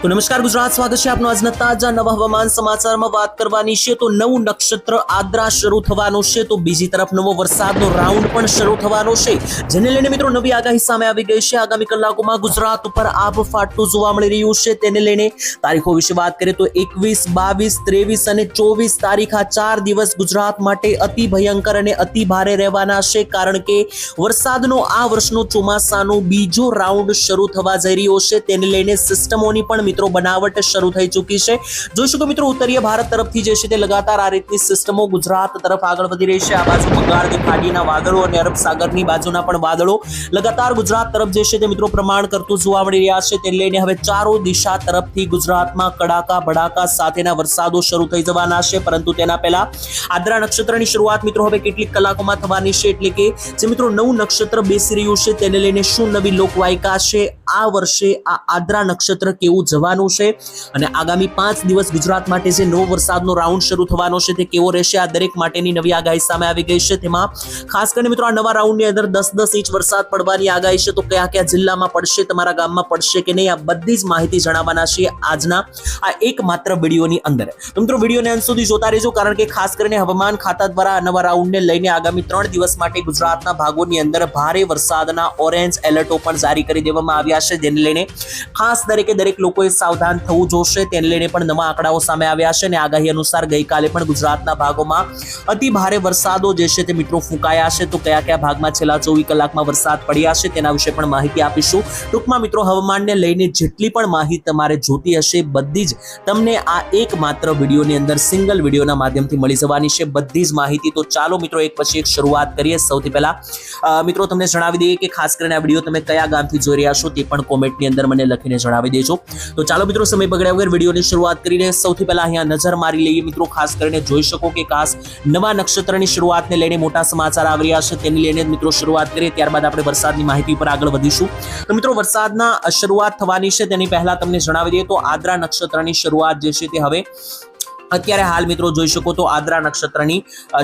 તો નમસ્કાર, ગુજરાત સ્વાગત છે આપનું આજના તાજા નવા હવામાન સમાચારમાં વાત કરવાની છે. તો નવું નક્ષત્ર આદ્રા શરૂ થવાનું છે. તો બીજી તરફ નવો વરસાદનો રાઉન્ડ પણ શરૂ થવાનો છે. જેને લઈને મિત્રો નવી આગાહી સામે આવી ગઈ છે. આગામી કલાકોમાં ગુજરાત ઉપર આબ ફાટતું જોવા મળી રહ્યું છે. તેને લઈને તારીખો વિશે વાત કરીએ તો એકવીસ, બાવીસ, ત્રેવીસ અને ચોવીસ તારીખ આ ચાર દિવસ ગુજરાત માટે અતિ ભયંકર અને અતિ ભારે રહેવાના છે. કારણ કે વરસાદનો આ વર્ષનો ચોમાસાનો બીજો રાઉન્ડ શરૂ થવા જઈ રહ્યો છે. તેને લઈને સિસ્ટમોની પણ મિત્રો, બનાવટ શરૂ થઈ ચૂકી છે. જોઈશું કે મિત્રો, ઉત્તરીય ભારત તરફથી જે છે તે લગાતાર આ રીતની સિસ્ટમો ગુજરાત તરફ આગળ વધી રહી છે. આ બાજુ બંગાળની ખાડીના વાદળો અને અરબ સાગરની બાજુના પણ વાદળો લગાતાર ગુજરાત તરફ જે છે તે મિત્રો પ્રમાણ કરતું જોવા મળી રહ્યા છે. તે લઈને હવે ચારો દિશા તરફથી ગુજરાતમાં કડાકા, ભડાકા સાથેના વરસાદો શરૂ થઈ જવાના છે. પરંતુ તેના પહેલા આદ્રા નક્ષત્રની શરૂઆત મિત્રો હવે કેટલીક કલાકોમાં થવાની છે. એટલે કે જે મિત્રો નવું નક્ષત્ર બેસી રહ્યું છે, તેને લઈને શું નવી લોકવાયકા છે? આ વર્ષે આ આદ્રા નક્ષત્ર કેવું જવાનું છે અને આગામી પાંચ દિવસ ગુજરાત માટે જે નવો વરસાદનો રાઉન્ડ શરૂ થવાનો છે તે કેવો રહેશે? આ દરેક માટેની નવી આગાહી સામે આવી ગઈ છે. તેમાં ખાસ કરીને મિત્રો આ નવા રાઉન્ડની અંદર દસ દસ ઇંચ વરસાદ પડવાની આગાહી છે. તો કયા કયા જિલ્લામાં પડશે? તમારા ગામમાં પડશે કે નહીં? આ બધી જ માહિતી જણાવવાના છે આજના આ એકમાત્ર વિડીયોની અંદર. તો મિત્રો વિડીયોને અંત સુધી જોતા રહેજો કારણ કે ખાસ કરીને હવામાન ખાતા દ્વારા નવા રાઉન્ડને લઈને આગામી ત્રણ દિવસ માટે ગુજરાતના ભાગોની અંદર ભારે વરસાદના ઓરેન્જ એલર્ટો પણ જારી કરી દેવામાં આવ્યા છે. જેને લઈને ખાસ દરેકે દરેક લોકોએ સાવધાન થવું જોશે તેને લઈને પણ નવા આંકડાઓ સામે આવ્યા છે અને આગાહી અનુસાર ગઈકાલે પણ ગુજરાતના ભાગોમાં અતિ ભારે વરસાદો જે છે તે મિત્રો ફૂંકાયા છે. તો કયા કયા ભાગમાં છેલ્લા ચોવીસ કલાકમાં વરસાદ પડ્યા છે તેના વિશે પણ માહિતી આપીશું. ટૂંકમાં મિત્રો હવામાનને લઈને જેટલી પણ માહિતી તમારે જોતી હશે બધી જ તમને આ એકમાત્ર વિડીયોની અંદર સિંગલ વિડીયોના માધ્યમથી મળી જવાની છે બધી જ માહિતી. તો ચાલો મિત્રો એક પછી એક શરૂઆત કરીએ. સૌથી પહેલા મિત્રો તમને જણાવી દઈએ કે ખાસ કરીને આ વીડિયો તમે કયા ગામથી જોઈ રહ્યા છો તે પણ કોમેન્ટની અંદર મને લખીને જણાવી દેજો. તો ચાલો મિત્રો, સમય બગડ્યા વગર વિડીયોની શરૂઆત કરીને સૌથી પહેલા અહીંયા નજર મારી લઈએ. મિત્રો, ખાસ કરીને જોઈ શકો કે ખાસ નવા નક્ષત્રની શરૂઆતને લઈને મોટા સમાચાર આવી રહ્યા છે. તેને લઈને મિત્રો શરૂઆત કરીએ. ત્યારબાદ આપણે વરસાદની માહિતી પર આગળ વધીશું. તો મિત્રો, વરસાદના શરૂઆત થવાની છે. તેની પહેલા તમને જણાવી દઈએ તો આદ્રા નક્ષત્રની શરૂઆત જે છે તે હવે અત્યારે હાલ મિત્રો જોઈ શકો તો આદ્રા નક્ષત્રની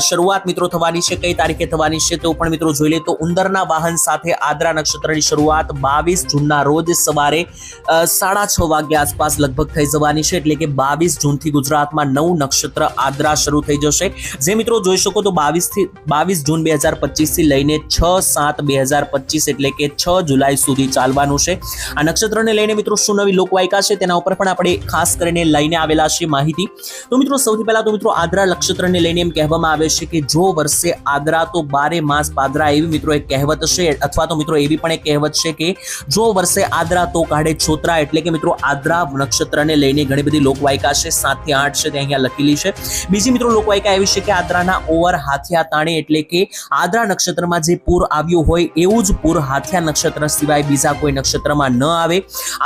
શરૂઆત મિત્રો થવાની છે, કઈ તારીખે થવાની છે તો પણ મિત્રો જોઈ લે તો ઉંદરના વાહન સાથે આદ્રા નક્ષત્રની શરૂઆત બાવીસ જૂનના રોજ સવારે સાડા છ વાગ્યા આસપાસ લગભગ થઈ જવાની છે એટલે કે બાવીસ જૂનથી ગુજરાતમાં નવું નક્ષત્ર આદ્રા શરૂ થઈ જશે. જે મિત્રો જોઈ શકો તો બાવીસથી, બાવીસ જૂન બે હજાર પચીસથી લઈને છ સાત બે હજાર પચીસ એટલે કે છ જુલાઈ સુધી ચાલવાનું છે. આ નક્ષત્રને લઈને મિત્રો શું નવી લોકવાયકા છે તેના ઉપર પણ આપણે ખાસ કરીને લઈને આવેલા છે માહિતી. તો મિત્રો સૌથી પહેલા તો મિત્રો આદ્રા નક્ષત્રને લઈને એમ કહેવામાં આવે છે કે જો વર્ષે આદ્રા તો બારે માસ પાદરા એવી મિત્રો એક કહેવત છે, અથવા તો મિત્રો એવી પણ એક કહેવત છે કે જો વર્ષે આદ્રા તો કાઢે છોતરા, એટલે કે મિત્રો આદ્રા નક્ષત્રને લઈને ઘણી બધી લોકવાયકા છે, સાતથી આઠ છે તે અહીંયા લખેલી છે. બીજી મિત્રો લોકવાયકા એવી છે કે આદ્રાના ઓવર હાથિયા તાણે, એટલે કે આદ્રા નક્ષત્રમાં જે પૂર આવ્યું હોય એવું જ પૂર હાથિયા નક્ષત્ર સિવાય બીજા કોઈ નક્ષત્રમાં ન આવે.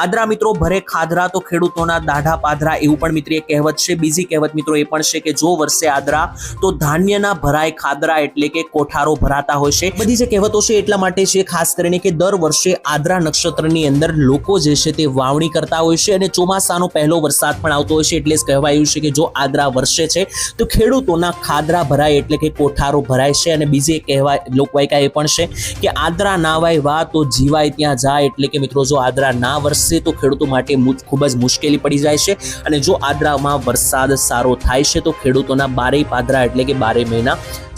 આદ્રા મિત્રો ભરે ખાધરા તો ખેડૂતોના દાઢા પાધરા એવું પણ મિત્રો એક કહેવત છે. બીજી કહેવત મિત્રો એ પણ છે કે જો વરસે આદરા, તો ધાન્યના ભરાય ખાદરા એટલે કે કોઠારો ભરાતા હોય છે. બધી જે કહેવતો છે એટલા માટે છે ખાસ કરીને કે દર વર્ષે આદ્રા નક્ષત્રની અંદર લોકો જે છે તે વાવણી કરતા હોય છે અને ચોમાસાનો પહેલો વરસાદ પણ આવતો હોય છે એટલે જ કહેવાયું છે કે જો આદ્રા વર્ષે છે, તો ખેડૂતોના ખાદરા ભરાય એટલે કે કોઠારો ભરાય છે અને બીજી કહેવાય, લોકવાયકા એ પણ છે કે આદ્રા નાવાય વા તો જીવાય ત્યાં જાય એટલે કે મિત્રો જો આદ્રા ના વરસે તો ખેડૂતો માટે ખૂબ જ મુશ્કેલી પડી જાય છે. અને જો આદ્રામાં વરસાદ સારો થાય છે, તો ખેડૂતોના બારેય પાદરા એટલે કે બારે મહિના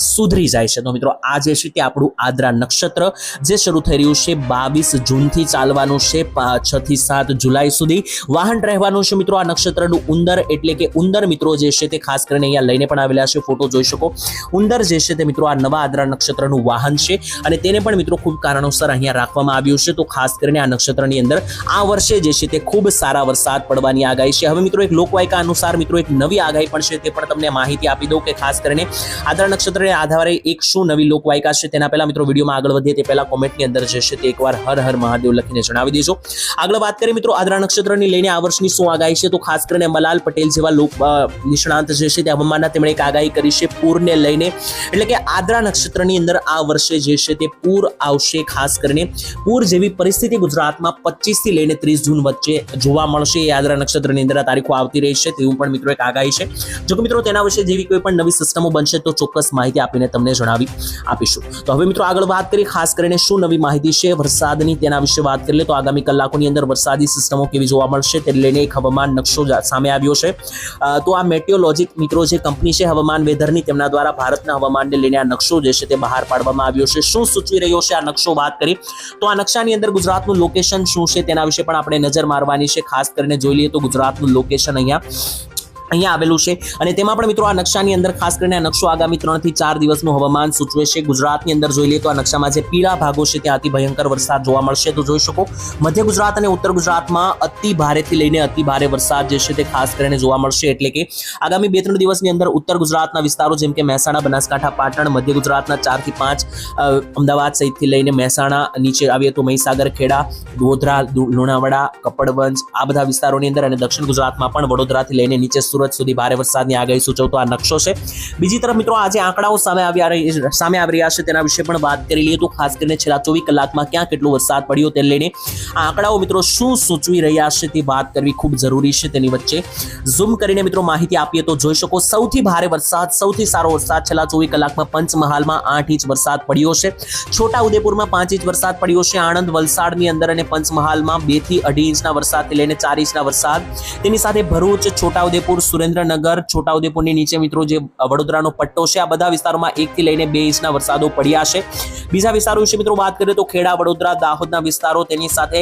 સુધરી જાય છે. તો મિત્રો, આ જે છે તે આપણું આદ્રા નક્ષત્ર, જે શરૂ થઈ રહ્યું છે બાવીસ જૂનથી ચાલવાનું છે છ થી સાત જુલાઈ સુધી. વાહન રહેવાનું છે મિત્રો આ નક્ષત્રનું ઉંદર, એટલે કે ઉંદર મિત્રો જે છે તે ખાસ કરીને અહીંયા લઈને પણ આવેલા છે, ફોટો જોઈ શકો. ઉંદર જે છે તે મિત્રો આ નવા આદ્રા નક્ષત્રનું વાહન છે અને તેને પણ મિત્રો ખૂબ કારણોસર અહીંયા રાખવામાં આવ્યું છે. તો ખાસ કરીને આ નક્ષત્રની અંદર આ વર્ષે જે છે તે ખૂબ સારા વરસાદ પડવાની આગાહી છે. હવે મિત્રો, એક લોકવાયકા અનુસાર મિત્રો એક નવી આગાહી પણ છે તે પણ તમને માહિતી આપી દઉં કે ખાસ કરીને આધાર નક્ષત્રને આધારે એક શું નવી લોકવાયકા છે તેના પહેલા મિત્રો વિડીયોમાં આગળ વધીએ તે પહેલા કોમેન્ટની અંદર જે છે તે એકવાર હર હર મહાદેવ લખીને જણાવી દેજો. આગળ વાત કરીએ મિત્રો આદ્રા નક્ષત્રની લઈને આ વર્ષની શું આગાહી છે તો ખાસ કરીને મલાલ પટેલ જેવા લોક નિષ્ણાંત જે છે તે હવામાનના તેમણે એક આગાહી કરી છે પૂરને લઈને. એટલે કે આદ્રા નક્ષત્રની અંદર આ વર્ષે જે છે તે પૂર આવશે ખાસ કરીને. પૂર જેવી પરિસ્થિતિ ગુજરાતમાં પચીસથી લઈને ત્રીસ જૂન વચ્ચે જોવા મળશે. એ આદ્રા નક્ષત્રની અંદર આ તારીખો આવતી રહી છે તેવું પણ મિત્રો એક આગાહી આગાહી છે. જો કે મિત્રો, તેના વિશે જેવી કોઈ પણ નવી સિસ્ટમો બનશે તો ચોક્કસ માહિતી આપીને તમને જણાવી આપીશું. તો હવે મિત્રો, આગળ વાત કરીએ ખાસ કરીને શું નવી માહિતી છે વરસાદની તેના વિશે વાત કરી લે તો આગામી કલાકોની અંદર વરસાદી સિસ્ટમો કેવી જોવા મળશે તે લઈને એક હવામાન નકશો સામે આવ્યો છે. તો આ મેટિયોલોજિક મિત્રો જે કંપની છે હવામાન વેધરની, તેમના દ્વારા ભારતના હવામાનને લઈને આ નકશો જે છે તે બહાર પાડવામાં આવ્યો છે. શું સૂચવી રહ્યો છે આ નકશો વાત કરી તો આ નકશાની અંદર ગુજરાતનું લોકેશન શું છે તેના વિશે પણ આપણે નજર મારવાની છે. ખાસ કરીને જોઈ લઈએ તો ગુજરાતનું લોકેશન અહીંયા અહીંયા આવેલું છે. અને તેમાં પણ મિત્રો આ નકશાની અંદર ખાસ કરીને આ નકશો આગામી ત્રણથી ચાર દિવસનું હવામાન સૂચવે છે. ગુજરાતની અંદર જોઈ લઈએ તો આ નકશામાં જે પીળા ભાગો છે ત્યાં અતિ ભયંકર વરસાદ જોવા મળશે. તો જોઈ શકો, મધ્ય ગુજરાત અને ઉત્તર ગુજરાતમાં અતિ ભારેથી લઈને અતિ ભારે વરસાદ જે છે તે ખાસ કરીને જોવા મળશે. એટલે કે આગામી બે ત્રણ દિવસની અંદર ઉત્તર ગુજરાતના વિસ્તારો જેમ કે મહેસાણા, બનાસકાંઠા, પાટણ, મધ્ય ગુજરાતના ચારથી પાંચ અમદાવાદ સહિતથી લઈને મહેસાણા, નીચે આવીએ તો મહીસાગર, ખેડા, ગોધરા, લુણાવાડા, કપડવંજ આ બધા વિસ્તારોની અંદર અને દક્ષિણ ગુજરાતમાં પણ વડોદરાથી લઈને નીચે સુરત સુધી ભારે વરસાદની આગાહી સૂચવતો આ નકશો છે. બીજી તરફ મિત્રો, આજે આંકડાઓ સામે આવ્યા સામે આવી રહ્યા છે તેના વિશે પણ વાત કરી લઈએ તો ખાસ કરીને છેલ્લા ચોવીસ કલાકમાં ક્યાં કેટલો વરસાદ પડ્યો તે લઈને આંકડાઓ મિત્રો શું સૂચવી રહ્યા છે તે વાત કરવી ખૂબ જરૂરી છે તેની વચ્ચે. ઝૂમ કરીને મિત્રો માહિતી આપીએ તો જોઈ શકો, સૌથી ભારે વરસાદ, સૌથી સારો વરસાદ છેલ્લા ચોવીસ કલાકમાં પંચમહાલમાં આઠ ઇંચ વરસાદ પડ્યો છે. છોટા ઉદેપુરમાં પાંચ ઇંચ વરસાદ પડ્યો છે. આણંદ, વલસાડની અંદર અને પંચમહાલમાં બેથી અઢી ઇંચના વરસાદથી લઈને ચાર ઇંચના વરસાદ. તેની સાથે ભરૂચ છોટાઉદેપુર સુરેન્દ્રનગર, છોટાઉદેપુરની નીચે મિત્રો જે વડોદરાનો પટ્ટો છે, આ બધા વિસ્તારોમાં એક થી લઈને બે ઇંચના વરસાદો પડ્યા છે. બીજા વિસ્તારો વિશે મિત્રો વાત કરીએ તો ખેડા, વડોદરા, દાહોદના વિસ્તારો તેની સાથે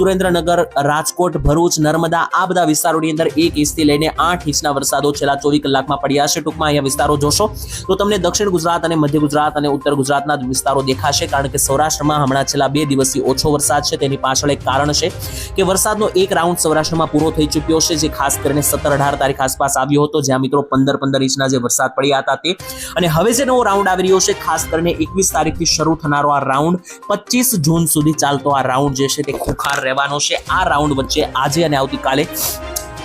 સુરેન્દ્રનગર, રાજકોટ, ભરૂચ, નર્મદા આ બધા વિસ્તારોની અંદર એક ઇંચથી લઈને આઠ ઇંચના વરસાદો છેલ્લા ચોવીસ કલાકમાં પડ્યા છે. ટૂંકમાં અહીંયા વિસ્તારો જોશો તો તમને દક્ષિણ ગુજરાત અને મધ્ય ગુજરાત અને ઉત્તર ગુજરાતના વિસ્તારો દેખાશે કારણ કે સૌરાષ્ટ્રમાં હમણાં છેલ્લા બે દિવસથી ઓછો વરસાદ છે. તેની પાછળ એક કારણ છે કે વરસાદનો એક રાઉન્ડ સૌરાષ્ટ્રમાં પૂરો થઈ ચૂક્યો છે, જે ખાસ કરીને સત્તર અઢાર તારીખ આસપાસ આવ્યો હતો, જ્યાં મિત્રો પંદર પંદર ઇંચના જે વરસાદ પડ્યા હતા તે. અને હવે જે નવો રાઉન્ડ આવી રહ્યો છે, ખાસ કરીને એકવીસ તારીખથી શરૂ થનારો આ રાઉન્ડ પચીસ જૂન સુધી ચાલતો આ રાઉન્ડ જે છે તે ખુખાર રહેવાનો છે. આ રાઉન્ડ વચ્ચે આજે અને આવતીકાલે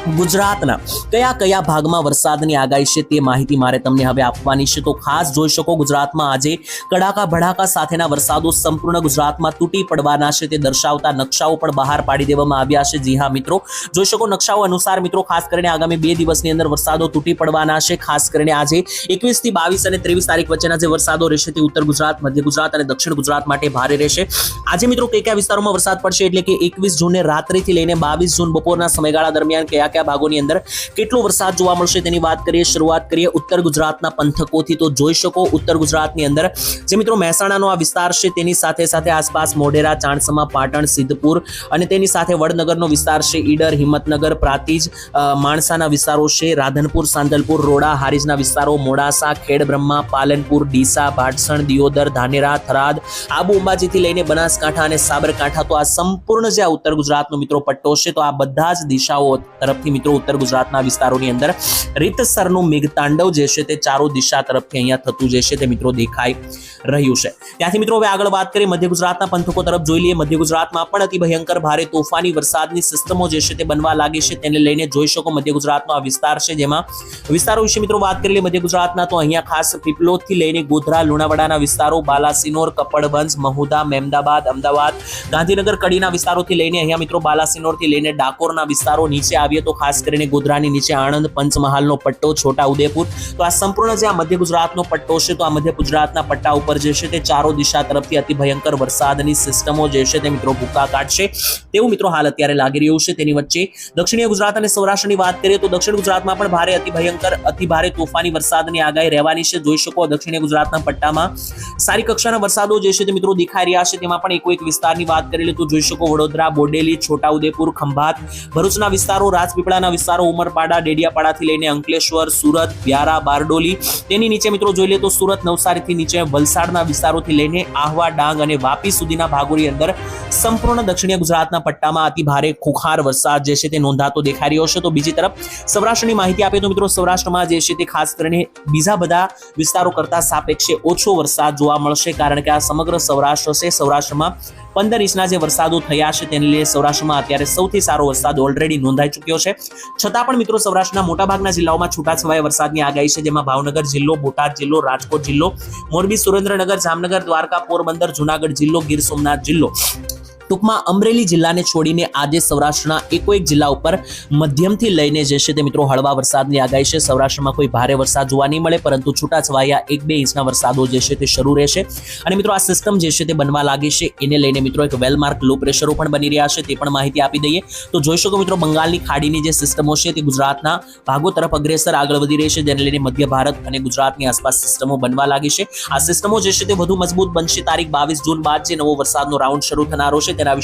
ગુજરાતના કયા કયા ભાગમાં વરસાદની આગાહી છે તે માહિતી મારે તમને હવે આપવાની છે. તો ખાસ જોઈ શકો ગુજરાતમાં આજે કડાકા ભડાકા સાથેના વરસાદો સંપૂર્ણ ગુજરાતમાં તૂટી પડવાના છે. તે દર્શાવતા નકશાઓ પણ બહાર પાડી દેવામાં આવ્યા છે. જી હા, મિત્રો. જોઈ શકો નકશાઓ અનુસાર, મિત્રો, ખાસ કરીને આગામી બે દિવસની અંદર વરસાદો તૂટી પડવાના છે. ખાસ કરીને આજે એકવીસથી બાવીસ અને ત્રેવીસ તારીખ વચ્ચેના જે વરસાદો રહેશે તે ઉત્તર ગુજરાત, મધ્ય ગુજરાત અને દક્ષિણ ગુજરાત માટે ભારે રહેશે. આજે, મિત્રો કયા કયા વિસ્તારોમાં વરસાદ પડશે? એટલે કે એકવીસ જૂને રાત્રિથી લઈને બાવીસ જૂન બપોરના સમયગાળા દરમિયાન કયા કયા ભાગોની અંદર કેટલો વરસાદ જોવા મળશે તેની વાત કરીએ, શરૂઆત કરીએ ઉત્તર ગુજરાતના પંથકોથી. તો જોઈ શકો ઉત્તર ગુજરાતની અંદર જે મિત્રો મહેસાણાનો આ વિસ્તાર છે તેની સાથે સાથે આસપાસ મોઢેરા, ચાણસમા, પાટણ, સિદ્ધપુર અને તેની સાથે વડનગરનો વિસ્તાર છે ઈડર, હિંમતનગર, પ્રાતિજ માણસાના વિસ્તારો છે રાધનપુર સાંદલપુર રોડા, હારીજના વિસ્તારો, મોડાસા, ખેડબ્રહ્મા, પાલનપુર, ડીસા, ભાટસણ, દિયોદર, ધાનેરા, થરાદ, આબુ અંબાજીથી લઈને બનાસકાંઠા અને સાબરકાંઠા. તો આ સંપૂર્ણ જે આ ઉત્તર ગુજરાતનો મિત્રો પટ્ટો છે, તો આ બધા જ દિશાઓ તરફથી મિત્રો ઉત્તર ગુજરાતના વિસ્તારોની અંદર રીતસરનું મેઘતાંડવ જે છે તે ચારો દિશા તરફથી અહીંયા થતું જે છે તે મિત્રો દેખાઈ રહ્યું છે. ત્યાંથી મિત્રો હવે આગળ વાત કરીએ મધ્ય ગુજરાતના પંથકો તરફ જોઈ લઈએ. મધ્ય ગુજરાતમાં પણ અતિ ભયંકર ભારે તોફાની વરસાદની સિસ્ટમો જે છે તે બનવા લાગી છે તેને લઈને જોઈ શકો મધ્ય ગુજરાતનો આ વિસ્તાર છે જેમાં વિસ્તારો વિશે મિત્રો વાત કરી લઈએ. મધ્ય ગુજરાતના તો અહીંયા ખાસ પીપલોદથી લઈને ગોધરા, લુણાવાડાના વિસ્તારો, બાલાસિનોર, કપડવંજ, મહુદા, મહેમદાબાદ, અમદાવાદ, ગાંધીનગર, કડીના વિસ્તારોથી લઈને અહીંયા મિત્રો બાલાસિનોરથી લઈને ડાકોરના વિસ્તારો નીચે આવીએ તો ખાસ કરીને ગોધરાની નીચે આણંદ પંચમહાલનો પટ્ટો, છોટા તો આ સંપૂર્ણ જે આ મધ્ય ગુજરાતનો પટ્ટો છે, તો આ મધ્ય ગુજરાતના પટ્ટા ઉપર જે છે તે ચારો દિશા તરફથી અતિ ભયંકર વરસાદની સિસ્ટમો જે છે તે મિત્રો ભૂકા કાઢશે. તેવું મિત્રો હાલ અત્યારે લાગી રહ્યું છે તેની વચ્ચે. દક્ષિણીય ગુજરાત અને સૌરાષ્ટ્રની વાત કરીએ તો દક્ષિણ ગુજરાતમાં પણ ભારે અતિ ભયંકર, અતિ ભારે તોફાની વરસાદની આગાહી રહેવાની છે. જોઈ શકો દક્ષિણીય ગુજરાતના પટ્ટામાં સારી કક્ષાના વરસાદો જે છે તે મિત્રો દેખાઈ રહ્યા છે. તેમાં પણ એકો એક વિસ્તારની વાત કરી લે તો જોઈ શકો વડોદરા, બોડેલી છોટાઉદેપુર ખંભાત, ભરૂચના વિસ્તારો રાજપીપળાના વિસ્તારો ઉમરપાડા, ડેડિયાપાડાથી લઈને અંકલેશ્વર, સુરત, વ્યારા, બારડોલી. તેની નીચે મિત્રો જોઈ લે તો સુરત નવસારીથી નીચે વલસાડના વિસ્તારોથી લઈને આહવા, ડાંગ અને વાપી સુધીના ભાગોની અંદર સંપૂર્ણ દક્ષિણીય ગુજરાતના પટ્ટામાં અતિ ભારે ખુખાર વરસાદ જે છે તે નોંધાતો દેખાઈ રહ્યો છે. તો બીજી તરફ સૌરાષ્ટ્રની માહિતી આપીએ તો મિત્રો સૌરાષ્ટ્રમાં જે છે તે ખાસ કરીને બીજા બધા વિસ્તારો કરતા સાપેક્ષે ઓછો વરસાદ જોવા મળશે કારણ કે આ સમગ્ર સૌરાષ્ટ્ર છે. સૌરાષ્ટ્રમાં પંદર ઇંચના જે વરસાદો થયા છે તેને લઈને સૌરાષ્ટ્રમાં અત્યારે સૌથી સારો વરસાદ ઓલરેડી નોંધાઈ ચૂક્યો છે. છતાં પણ મિત્રો સૌરાષ્ટ્રના મોટાભાગના જિલ્લાઓમાં છૂટાછવાયા વરસાદની આગાહી છે, જેમાં ભાવનગર જિલ્લો, બોટાદ જિલ્લો, રાજકોટ જિલ્લો, મોરબી, સુરેન્દ્રનગર, જામનગર, દ્વારકા, પોરબંદર, જુનાગઢ જિલ્લો, ગીર સોમનાથ જિલ્લો. ટૂંકમાં અમરેલી જિલ્લાને છોડીને આજે સૌરાષ્ટ્રના એકો એક જિલ્લા ઉપર મધ્યમથી લઈને જે છે તે મિત્રો હળવા વરસાદની આગાહી છે. સૌરાષ્ટ્રમાં કોઈ ભારે વરસાદ જોવા નહીં મળે, પરંતુ છૂટાછવાયા એક બે ઇંચના વરસાદો જે છે તે શરૂ રહેશે. અને મિત્રો આ સિસ્ટમ જે છે તે બનવા લાગી છે, એને લઈને મિત્રો એક વેલમાર્ક લો પ્રેશરો પણ બની રહ્યા છે, તે પણ માહિતી આપી દઈએ. તો જોઈ શકો મિત્રો બંગાળની ખાડીની જે સિસ્ટમો છે તે ગુજરાતના ભાગો તરફ અગ્રેસર આગળ વધી રહી છે, જેને લઈને મધ્ય ભારત અને ગુજરાતની આસપાસ સિસ્ટમો બનવા લાગી છે. આ સિસ્ટમો જે છે તે વધુ મજબૂત બનશે તારીખ બાવીસ જૂન બાદ જે નવો વરસાદનો રાઉન્ડ શરૂ થનારો છે તેના વિશે